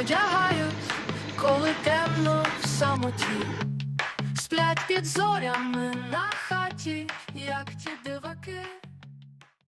одягають, коли темно в самоті, сплять під зорями на хаті, як ті диваки.